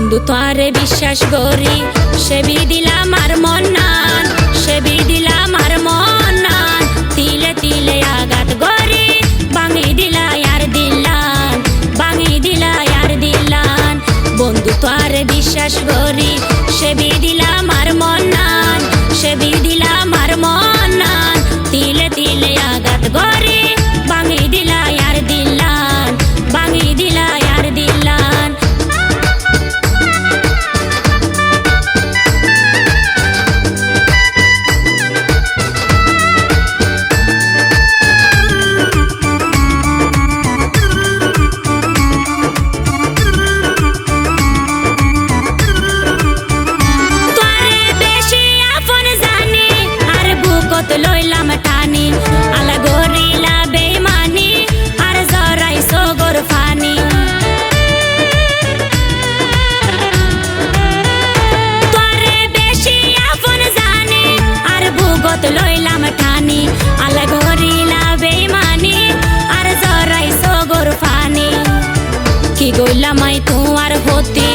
বন্ধু তোরে বিশ্বাস করি সেবি দিলাম আর মন নান সেবি দিলাম আর মন নান। তিলে তিলে আঘাত গরি বাঙি দিলা আর দিলান বাঙি দিলা আর দিলান। বন্ধু তোরে বিশ্বাস করি সেবি দিলাম বুকত লইলাম টানি আলা গরিলা বেমানি আর জরাই সগর ফানি। কি গইলামাই তোমার হতি,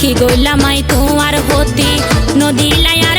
কি গইলামাই তোমার হতি, নদী লায়ার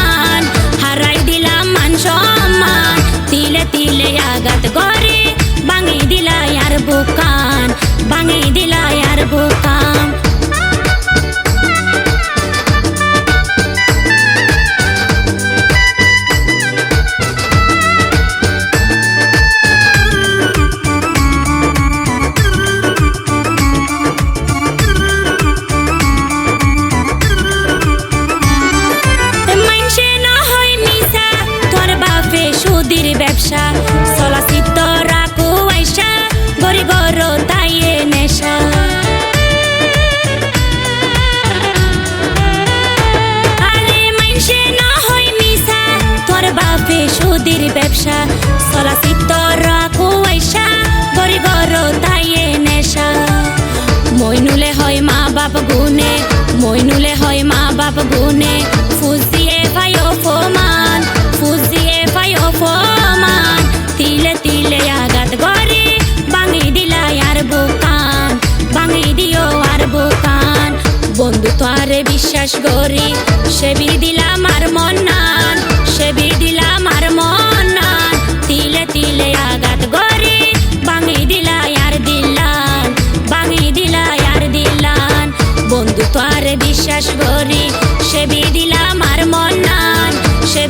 তিলে গরে বাঙি দিলাই আর বোকান বাঙি বাপে সুদির ব্যবসা চলাচিত্র রাখো আইসা গরি তাইয়ে নেশা। মইনুলে হয় মা বাপ গুনে মইনুলে হয় মা বাপ গুনে ফুজিয়ে ভাই অপমান, ফুজিয়ে ভাই অপমান। তিলে তিলে আঘাত গরে বাঙি দিলাই আর বুকান বাঙি দিও আর বুকান। বন্ধু তোরে বিশ্বাস করি সেবি দিলাম আর মন নান তিলে আঘাত বাঙি দিলা আর দিলান বাঙি দিলা বন্ধু তো আর বিশ্বাস করি, সে বিদিলা মার মন সে